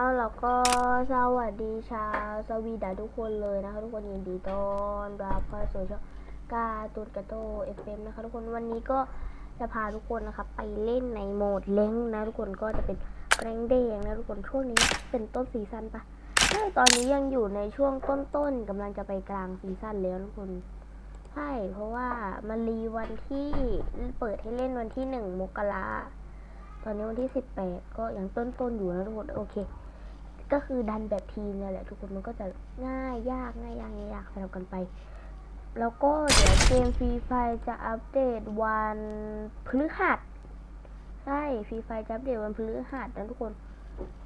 เอาแล้วก็สวัสดีชาวสวีดาทุกคนเลยนะคะทุกคนยินดีต้อนรับเข้าสู่ช่องกาตูนกระโตเอฟเอ็มนะคะทุกคนวันนี้ก็จะพาทุกคนนะคะไปเล่นในโหมดเล้งนะทุกคนก็จะเป็นแรงแดงนะทุกคนช่วงนี้เป็นต้นซีซั่นปะใช่ตอนนี้ยังอยู่ในช่วงต้นๆกำลังจะไปกลางซีซั่นแล้วทุกคนใช่เพราะว่ามันรีวันที่เปิดให้เล่นวันที่หนึ่งมกราตอนนี้วันที่สิบแปดก็ยังต้นๆอยู่นะทุกคนโอเค ก็คือดันแบบทีมเนี่ยแหละทุกคนมันก็จะง่ายยากง่ายยากง่ายยากสลับกันไป แล้วก็เดี๋ยวเกมฟรีไฟจะอัปเดตวันพฤหัสใช่ฟรีไฟจะอัปเดตวันพฤหัสนะทุกคน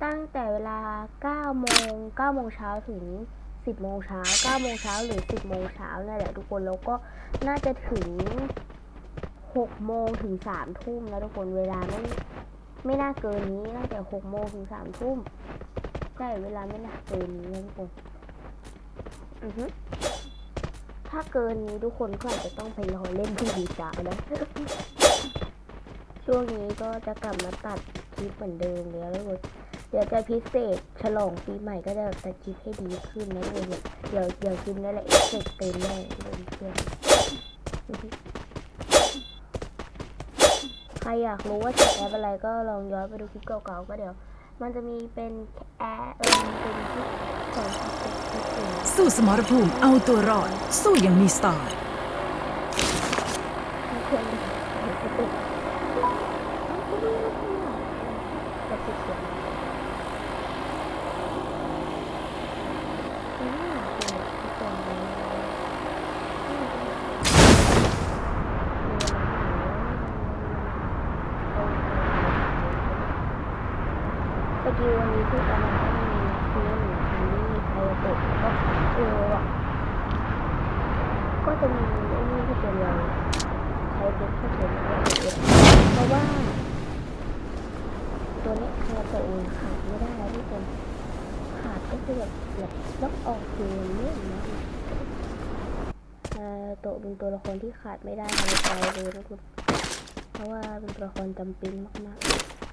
ตั้งแต่เวลา9โมง9โมงเช้าถึง 10โมงเช้า9โมงเช้าหรือ 10โมงเช้านั่นแหละทุกคนแล้วก็น่าจะถึง6โมงถึง3ทุ่มนะทุกคนเวลาไม่ไม่น่าเกินนี้ตั้งแต่6โมงถึง3ทุ่ม ใช่เวลาไม่น่าเกินนี้นะทุกคนอือฮึถ้าเกินนี้ทุกคนก็อาจจะต้องไปรอเล่นที่ดีจ้านะช่วงนี้ก็จะกลับมาตัดคลิปเหมือนเดิมแล้วทุกคนเดี๋ยวจะพิเศษฉลองปีใหม่ก็จะตัดคลิปให้ดีขึ้นนะทุกคนเดี๋ยวเดี๋ยวคลิปนี้แหละเอฟเฟกต์เต็มแน่เลยเพื่อนอือฮึใครอยากรู้ว่าใช้แอปอะไรก็ลองย้อนไปดูคลิปเก่าๆก็เดี๋ยว มันจะมีเป็นแอปเออเป็นคลิปสอนคลิปคลิปอื่นสู้สมรภูมิเอาตัวรอด สู้อย่างมีสไตล์ทุกคนจะติดจะติดเสียงอืมทุกคนสกิลวันนี้ที่ประมาณต้องมีคือหนึ่งคันนี่ไฮโตะแล้วก็เออว่ะ ก็จะมีไอ้นี่ที่เป็นเราใช้เป็นที่เป็นเราเองเพราะว่า ตัวนี้คาราโตะเนี่ยขาดไม่ได้แล้วทุกคนขาดก็ คือแบบแบบต้องออกเกมเนี่ยนะคาราโตเป็นตัวละครที่ขาดไม่ได้ในใจเลยนะคุณเพราะว่าเป็นตัวละครจำเป็นมาก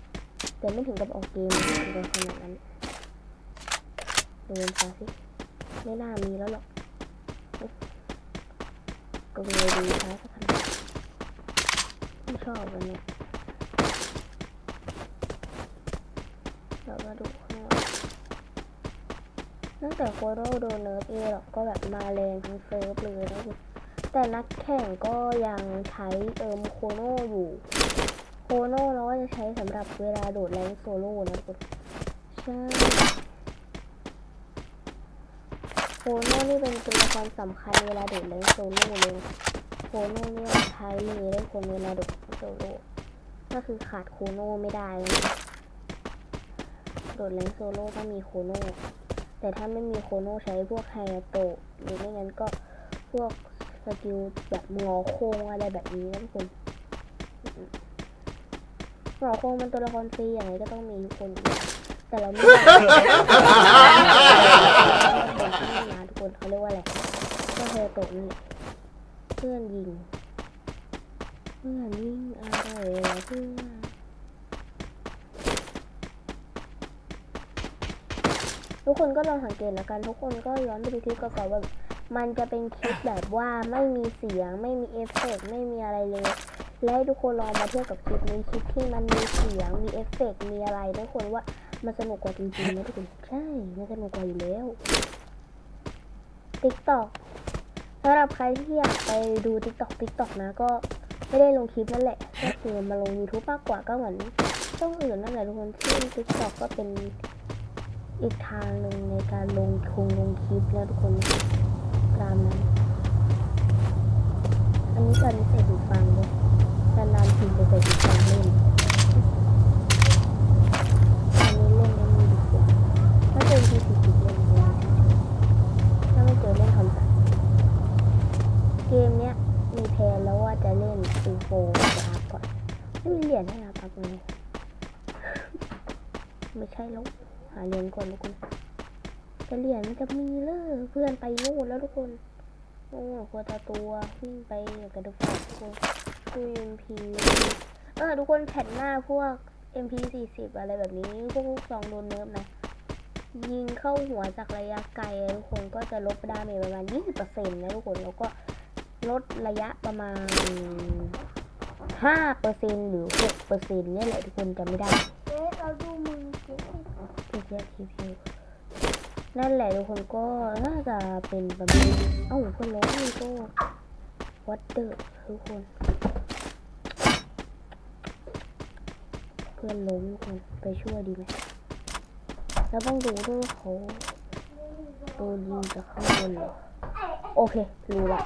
ๆแต่ไม่ถึงกับออกเกมเป็นตัวละครแบบนั้นดูนซะสิไม่น่ามีแล้วหรอกก็เลยดีท้าสักคนไม่ชอบวันเนี้ยแล้วก็ดูข้างนอก ตั้งแต่โคโรโดนเนิร์ฟเอหรอกก็แบบมาแรงทั้งเซิร์ฟเลยนะคุณแต่นักแข่งก็ยังใช้เอิมโคโนอยู่โคโนเราก็จะใช้สำหรับเวลาโดดแรงโซโล่นะคุณใช่โคโน่นี่เป็นตัวละครสำคัญเวลาโดดเล่นโซโล่เลยโคโน่นี่ใช้เลยได้คนเวลาโดดโซโล่ก็คือขาดโคโน่ไม่ได้นะโดดเล่นโซโล่ต้องมีโคโน่ แต่ถ้าไม่มีโคโน่ใช้พวกไฮอาโตะหรือไม่งั้นก็พวกสกิลแบบงอโค้งอะไรแบบนี้นะทุกคนงอโค้งมันตัวละครฟรีอย่างไรก็ต้องมีทุกคน แต่เราไม่ได้นะทุกคนเขาเรียกว่าอะไรก็เฮโตะนี่เพื่อนยิงเพื่อนยิงอะไรเพื่อน ทุกคนก็ลองสังเกตแล้วกันทุกคนก็ย้อนไปดูคลิปเก่าๆว่ามันจะเป็นคลิปแบบว่าไม่มีเสียง ไม่มีเอฟเฟกไม่มีอะไรเลย และให้ทุกคนลองมาเทียบกับคลิปนี้คลิปที่มันมีเสียงมีเอฟเฟกมีอะไรทุกคนว่ามันสนุกกว่าจริงๆนะทุกคนใช่มันสนุกกว่าอยู่แล้วติ๊กต็อกสำหรับใครที่อยากไปดูติ๊กต็อกติ๊กต็อกนะก็ไม่ได้ลงคลิปนั่นแหละก็คือมาลง YouTube มากกว่าก็เหมือนช่องอื่นนั่นแหละทุกคนซึ่ติ๊กต็อกก็เป็น อีกทางหนึ่งในการลงคงลงคลิปแล้วทุกคนตามนั้นอันนี้ตอนนี้ใส่หูฟังเลยนานๆทีจะใส่หูฟังเล่นอันนี้เล่นไม่มีดีกว่าถ้าเป็นทีสิบเล่นเลยถ้าไม่เจอเล่นคอมสันเกมเนี้ยมีแพลนแล้วว่าจะเล่นซูโฟจะอัพก่อนไม่มีเหรียญให้อัพอัพเลยไม่ใช่แล้ว หาเหรียญก่อนทุกคนแต่เหรียญมันจะมีเลยเพื่อนไปนู่นแล้วทุกคนโอ้โคตรตัววิ่งไปกระดูกฝักทุกคนดูเอ็มพีเออทุกคนแผ่นหน้าพวก MP สี่สิบอะไรแบบนี้พวกลูกซองโดนเนิร์ฟนะ ยิงเข้าหัวจากระยะไกลทุกคนก็จะลบดาเมจประมาณ 20%นะทุกคนแล้วก็ลดระยะประมาณ 5%หรือ 6%เนี่ยแหละทุกคนจำไม่ได้ เอ๊ะเราดูมึงสิ อีกเยพีพีนั่นแหละทุกคนก็น่าจะเป็นประมาณเอ้าคนล้มนี่ก็วัดเดอร์ทุกคน เพื่อนล้มทุกคนไปช่วยดีไหมแล้วต้องดูด้วยว่าเขาโดนยิงจากข้างบนหรอโอเครู้ละ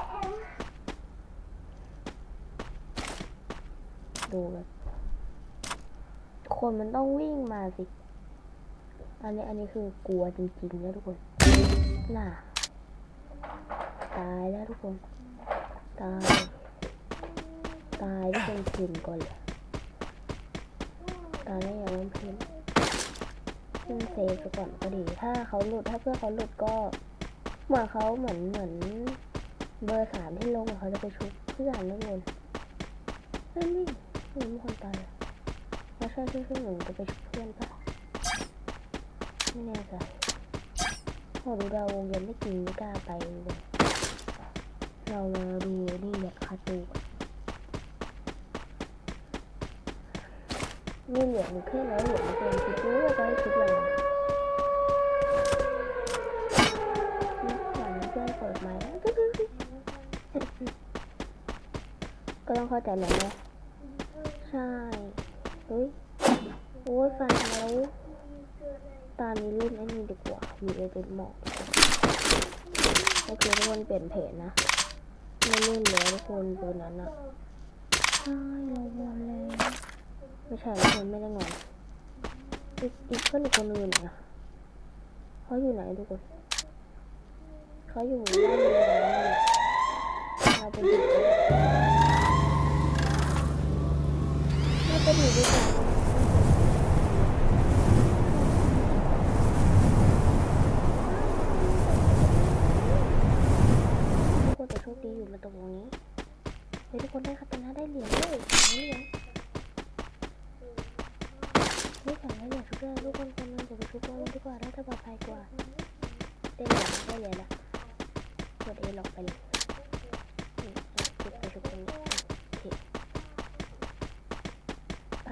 ดูแบบคนมันต้องวิ่งมาสิ อันนี้อันนี้คือกลัวจริงๆนะทุกคนน่ะตายแล้วทุกคน ตาย ตายที่เป็นพินก่อนเลยตายแล้วอย่างนั้นพินขึ้นเซฟไปก่อนก็ดี ถ้าเขาหลุดถ้าเพื่อเขาหลุดก็เหมือนเขาเหมือนเหมือนเบอร์สามที่ลงเขาจะไปชุบเพื่อนทุกคนเฮ้ยนี่นี่มีคนตายแล้วใช่ที่ขึ้นหนึ่งจะไปชุบเพื่อนปะ ไม่แน่ใจพอดูดาววงยังไม่กินไม่กล้าไปเลยเรามาดูนี่แบบคาตูนี่เหรียญมันขึ้นแล้วเหรียญเป็นคิดรู้ว่าจะให้คิดอะไรนี่ก่อนเพื่อนเปิดไม้ก็ต้องเข้าใจแหละนะใช่เฮ้ยโอ้ยฟันแล้ว ตอนนี้เล่นไอ้นี่ดีกว่ามีเอเจนต์หมอกโอเคทุกคนเปลี่ยนเพจนะ ไม่เล่นแล้วทุกคนตัวนั้นอะใช่เรางอนแล้วไม่ใช่ทุกคนไม่ได้งอนอีกอีกเพื่อนอีกคนอื่นอะเขาอยู่ไหนทุกคนเขาอยู่ด้านบนแล้วเราไปดูกันเราไปดูดีกว่า ทุก คดีอยู่มาตรงนี้เฮ้ยทุกคนได้คาตานะได้เหรียญด้วยสามเหรียญเฮ้ยสามเหรียญชุบเลยทุกคนคนนึงจะไปชุบเราดีกว่าน่าจะปลอดภัยกว่าได้เหรียญได้เหรียญละกดเอล็อกไปเลยชุบไปชุบตรงนี้โอเคไป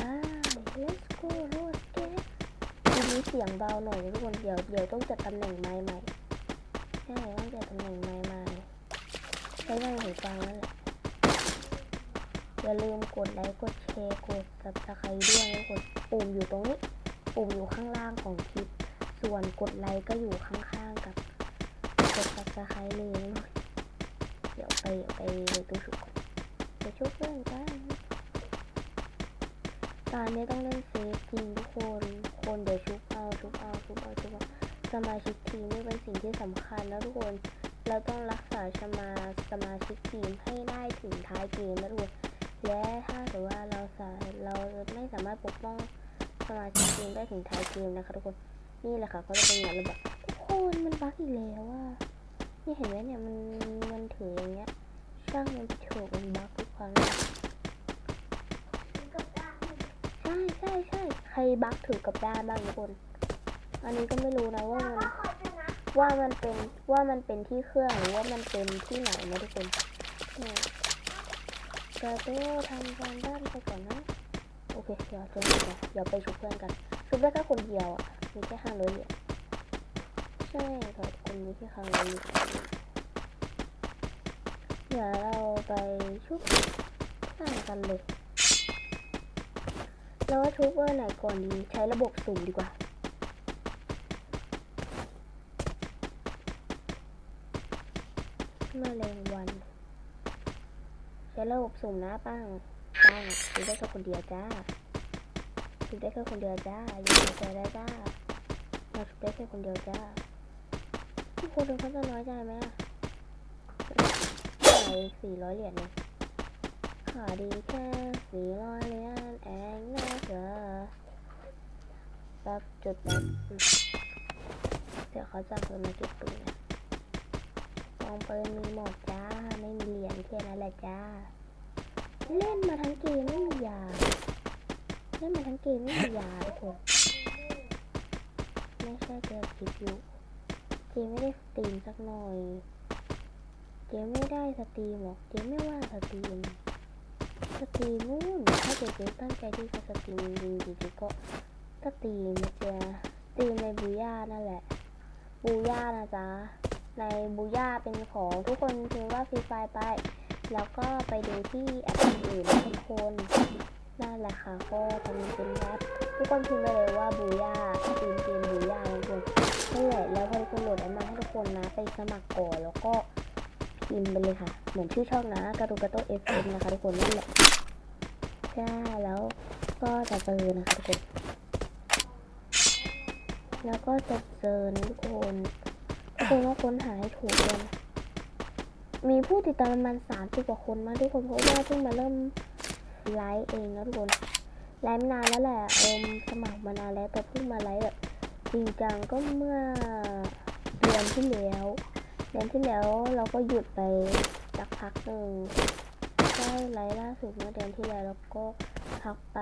let's go โรดเก็ตทีนี้เสียงเบาหน่อยทุกคนเดี๋ยวเดี๋ยวต้องจัดตำแหน่งไม้ใหม่ใช่ต้องจัดตำแหน่งไม้ ใหม่ใช้ไม้หูฟังนั่นแหละอย่าลืมกดไลค์กดแชร์กด subscribe ด้วยนะกดปุ่มอยู่ตรงนี้ ปุ่มอยู่ข้างล่างของคลิป ส่วนกดไลค์ก็อยู่ข้างๆกับกด subscribe เลย เดี๋ยวไปไปตู้ชุบก่อนไปชุบเพื่อนกันตอนนี้ต้องเล่นเซฟจริงทุกคน คนเดี๋ยวชุบเอาชุบเอาชุบเอาชุบเอาสมาชิกทีมนี่เป็นสิ่งที่สำคัญนะทุกคน เราต้องรักษาสมาสมาชิกทีมให้ได้ถึงท้ายเกมนะทุกคนและถ้าเกิดว่าเราสาเราไม่สามารถปกป้องสมาชิกทีมได้ถึงท้ายเกมนะคะทุกคนนี่แหละค่ะก็จะเป็นอย่างระบบทุกคนมันบั๊กอีกแล้วว่านี่เห็นไหมเนี่ยมันมันถืออย่างเงี้ยช่างมันเถอะมันบั๊กทุกครั้งใช่ใช่ใช่ใครบั๊กถือกับด้านบ้างทุกคน อันนี้ก็ไม่รู้นะว่ามัน ว่ามันเป็นว่ามันเป็นที่เครื่องหรือว่ามันเป็นที่ไหนนะทุกคนเนี่ยกระโดดทำการด้านไปก่อนนะ โอเค เดี๋ยวจะหมดแล้วเดี๋ยวไปชุบเพื่อนกัน ชุบได้แค่คนเดียวอะ มีแค่ห้าร้อยเหรียญใช่ค่ะคนนี้แค่ห้าร้อยเหรียญเดี๋ยวเราไปชุบเพื่อนกันเลย แล้วว่าชุบเบอร์ไหนก่อนดี ใช้ระบบสุ่มดีกว่า แมลงวัน ใช้ ระบบสุ่มนะป้างป้างดูได้แค่คนเดียวจ้าดูได้แค่คนเดียวจ้าอย่าหายใจได้จ้าเราชุบได้แค่คนเดียวจ้าทุกคนดูเขาจะน้อยใจไหมอะขายสี่ร้อยเหรียญเนี่ยขายดีแค่สี่ร้อยเหรียญเองนะเธอแป๊บจุดแป๊บเดี๋ยวเขาจะเพิ่มมาเก็บปืนนะกองปืนมีหมดจ้า ไม่มีเหรียญแค่นั้นแหละจ้า เล่นมาทั้งเกมไม่มียา เล่นมาทั้งเกมไม่มียาทุกคนแน่ใช่เจอคลิปอยู่เจไม่ได้สตรีมสักหน่อยเจไม่ได้สตรีมหรอกเจไม่ว่างสตรีม สตรีมนู่นถ้าเจเจตั้งใจที่จะสตรีมจริงๆเจก็สตรีมนะจ๊ะสตรีมในบูย่านั่นแหละ บูย่านะจ๊ะ ในบูย่าเป็นของทุกคนพิมพ์ว่าฟรีไฟไป แล้วก็ไปดูที่แอปอื่นๆทุกคนนั่นแหละค่ะก็ตอนนี้เป็นแอปทุกคนพิมพ์ไปเลยว่าบูย่าสตรีมเกมบูย่าทุกคนนั่นแหละแล้วพอทุกคนโหลดแอปมาให้ทุกคนนะไปสมัครก่อนแล้วก็พิมพ์ไปเลยค่ะ เหมือนชื่อช่องนะกระตุกกระโตเอฟเอ็มนะคะทุกคนนั่นแหละใช่แล้วก็จะเจอนะคะทุกคน แล้วก็จะเจอทุกคนทุกคนว่าค้นหาให้ถูกเลยนะ มีผู้ติดตามประมาณสามสิบกว่าคนมากทุกคนเพราะว่าเพิ่งมาเริ่มไลฟ์เองนะทุกคนไลฟ์มานานแล้วแหละเอมสมัครมานานแล้วแต่เพิ่งมาไลฟ์แบบจริงจังก็เมื่อเดือนที่แล้วเดือนที่แล้วเราก็หยุดไปสักพักหนึ่งใช่ไลฟ์ล่าสุดเมื่อเดือนที่แล้วแล้วก็พักไป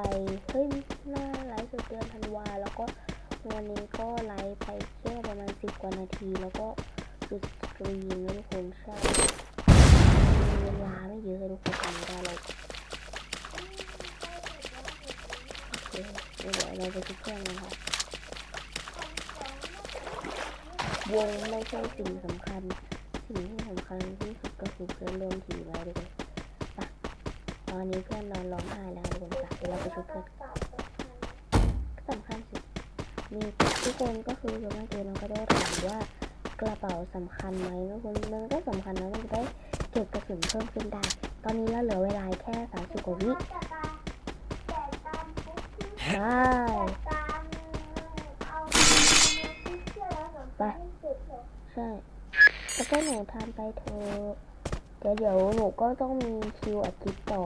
เฮ้ยน่าไลฟ์สุดเดือนธันวาแล้วก็วันนี้ก็ไลฟ์ไปแค่ประมาณสิบกว่านาที แล้วก็หยุดสตรีมนะทุกคนใช่ เวลาไม่เยอะทุกคนทำได้เลยโอเคเดี๋ยวเราไปที่เครื่องกันค่ะวงไม่ใช่สิ่งสำคัญ สิ่งที่สำคัญที่สุดก็คือเพื่อนร่วมทีมเราทุกคนไปตอนนี้เพื่อนนอนร้องไห้แล้วทุกคนไปเดี๋ยวเราไปช่วยเพื่อนสำคัญสิมีทุกคนก็คือส่วนมากเจเราก็ได้ถามว่ากระเป๋าสำคัญไหมทุกคนมันก็สำคัญนะมันจะได้ ก็บกระสุนเพิ่มขึ้นได้ ตอนนี้เราเหลือเวลาแค่สามสิบกว่าวิใช่ไปใช่แล้วก็หนูทานไปเธอะเดี๋ยวเดี๋ยวหนูก็ต้องมีคิวอัดคลิปต่อ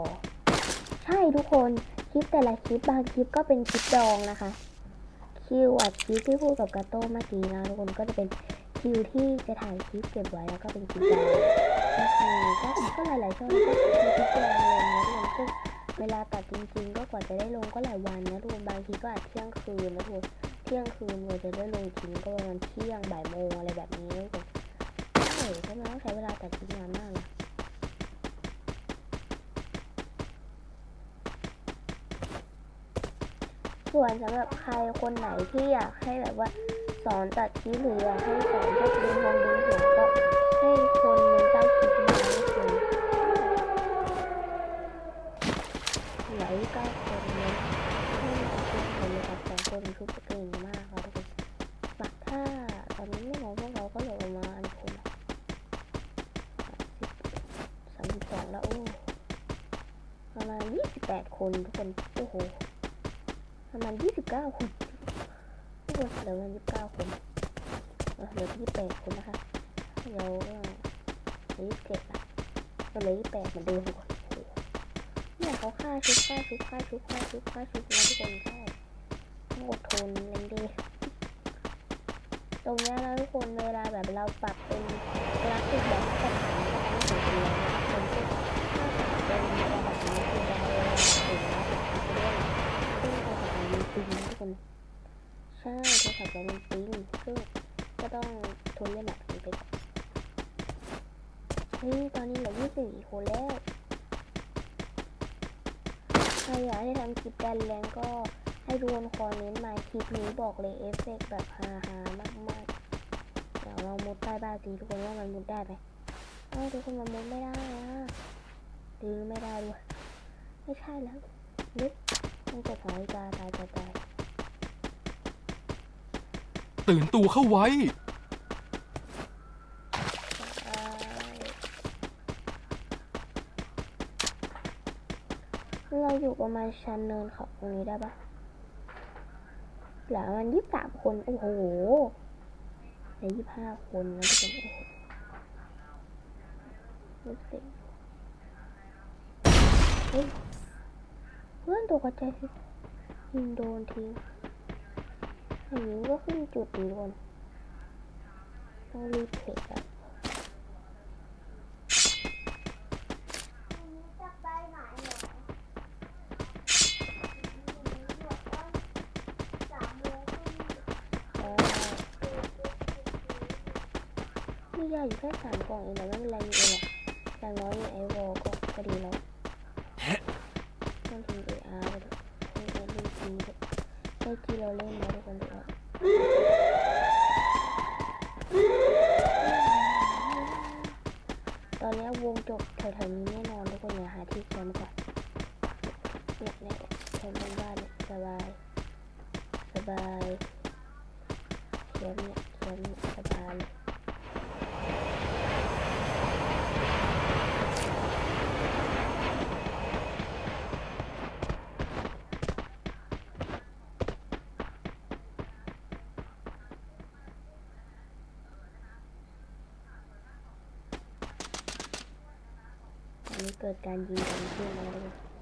ใช่ทุกคนคลิปแต่ละคลิปบางคลิปก็เป็นคลิปดองนะคะ คิวอัดคลิปที่พูดกับกาโต้เมื่อกี้นะทุกคนก็จะเป็นคิวที่จะถ่ายคลิปเก็บไว้แล้วก็เป็นคลิปดอง ก็ก็หลายๆช่องก็มีคลิปดองลงนะทุกคนเวลาตัดจริงๆ ก็กว่าจะได้ลงก็หลายวันนะทุกคนบางทีก็อาจเที่ยงคืนนะทุกคนเที่ยงคืนกว่าจะได้ลงจริงก็ประมาณเที่ยงบ่ายโมงอะไรแบบนี้นะทุกคนใช่ก็มันต้องใช้เวลาตัดคลิปนานมากนะส่วนสำหรับใครคนไหนที่อยากให้แบบว่าสอนตัดคลิปหรืออยากให้สอนพวกดึงวงดึงหัวก็ ให้คนหนึงตั้งคลิปมาให้คนเหลืออีกเก้าคนเลยให้มาทุกคนเลยครับสองคนคือเก่งมากค่ะทุกคนบักถ้าตอนนี้ไม่มองพวกเราก็เหลือประมาณคนละสามสิบสองแล้วโอ้ประมาณยี่สิบแปดคนทุกคนโอ้โหประมาณยี่สิบเก้าคนทุกคนเหลือประมาณยี่สิบเก้าคนเหลือยี่สิบแปดคนนะคะ เดี๋ยวก็เหลือยี่สิบเจ็ดละก็เหลือยี่สิบแปดเหมือนเดิมทุกคนโอ้โหเนี่ยเขาฆ่าชุบฆ่าชุบฆ่าชุบฆ่าชุบฆ่าชุบนะทุกคนใช่ต้องอดทนเล่นดีตรงนี้นะทุกคนเวลาแบบเราปรับเป็นกราฟิกแบบมาตรฐานก็ไม่ถึงเดียวนะทุกคนซึ่งถ้าเป็นระดับนี้คือจะเอาเวลาถึงกราฟิกไปด้วยซึ่งโทรศัพท์มันปิงทุกคนใช่โทรศัพท์มันปิงซึ่งก็ต้องทนเล่นแบบนี้ไปก่อน เฮ้ยตอนนี้เหลือ24คนแล้วใครอยากให้ทำคลิปแดนแรงก็ให้ดูนคอมเมนต์มาคลิปนี้บอกเลยเอฟเฟกแบบฮาฮามากๆเดี๋ยวเรามุดใต้บ้านสิทุกคนว่ามันมุดได้ไหมเอ้าทุกคนมันมุดไม่ได้อะดื้อไม่ได้ด้วยไม่ใช่แล้วนึกต้องกดหอยกาตายตายตายตื่นตัวเข้าไว้ อยู่ประมาณชั้นเนินเขาตรงนี้ได้ปะเหลือมันยี่สิบสามคน โอ้โหเหลือยี่สิบห้าคนนะทุกคนโอ้โหรู้สึกเฮ้ยเพื่อนตัวกระจายสิยิงโดนทิ้งอย่างนี้ก็ขึ้นจุดดีคนต้องรีบเพจอะ วันนี้จะไปไหนเหรอสามโมงครึ่ง เออ ยาอยู่แค่สามกล่องเองแต่ไม่เป็นไรอยู่เองแหละอย่างน้อยมีไอวอลก็ก็ดีแล้วต้องทำเออาร์ไปเถอะให้เอลีจีเถอะได้จีเราเล่นมาด้วยกันเถอะตอนนี้วงจบแถวๆนี้แน่นอนทุกคนอย่าหาที่แคมป์ก่อนเนี่ยเนี่ยแคมป์บนบ้านเนี่ยสบาย สบายแคมป์เนี่ยแคมป์เนี่ยสบายเลย ตอนนี้เกิ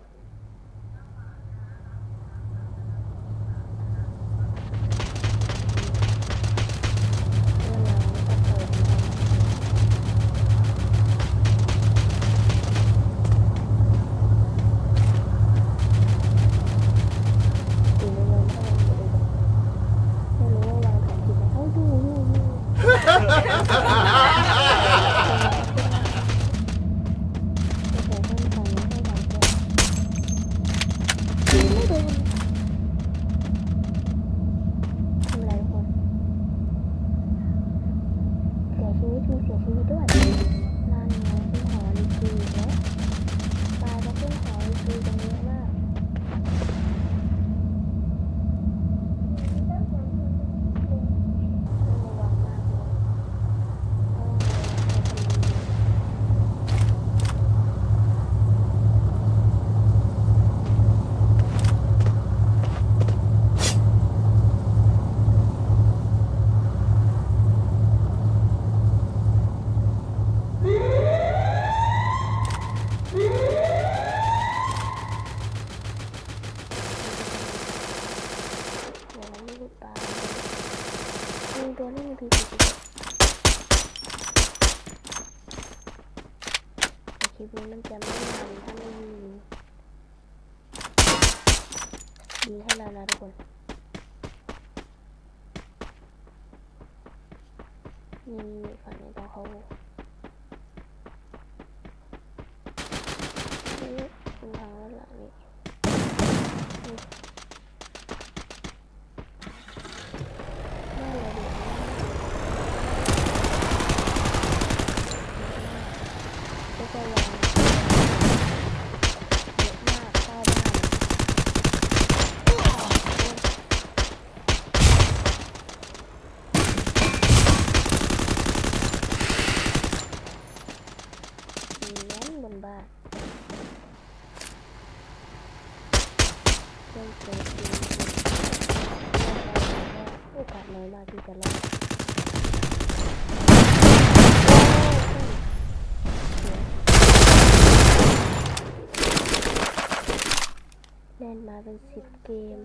เป็นสิบเกม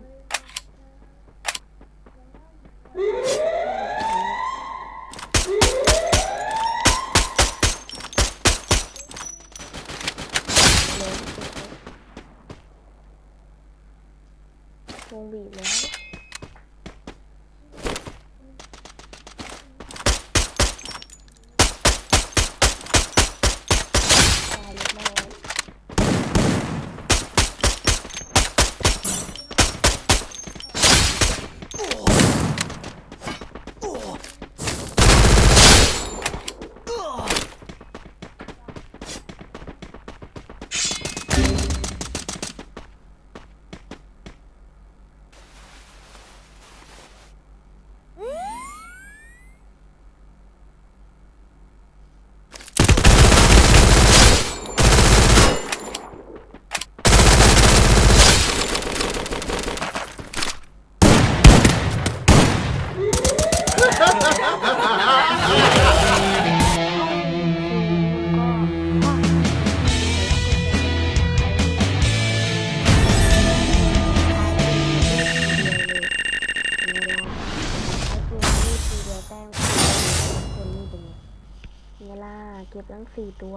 สี่ตัว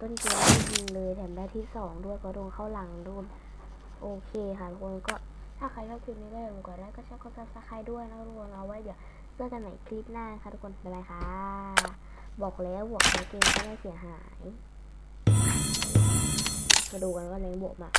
ต้นเกมไม่ยิงเลยแถมได้ที่สองด้วยก็โดนเข้าหลังโดนโอเคค่ะทุกคนก็ถ้าใครชอบคลิปนี้ก็อย่าลืมกดไลค์ก็ชร์กดซับสไครต์ด้วยนะทุกคนเอาไว้เดี๋ยวเจอกันใหม่คลิปหน้าค่ะทุกคนบ๊ายบายค่ะ บอกแล้วบวกทั้งเกมก็ไม่เสียหายมาดูกันว่าแรงบวกมา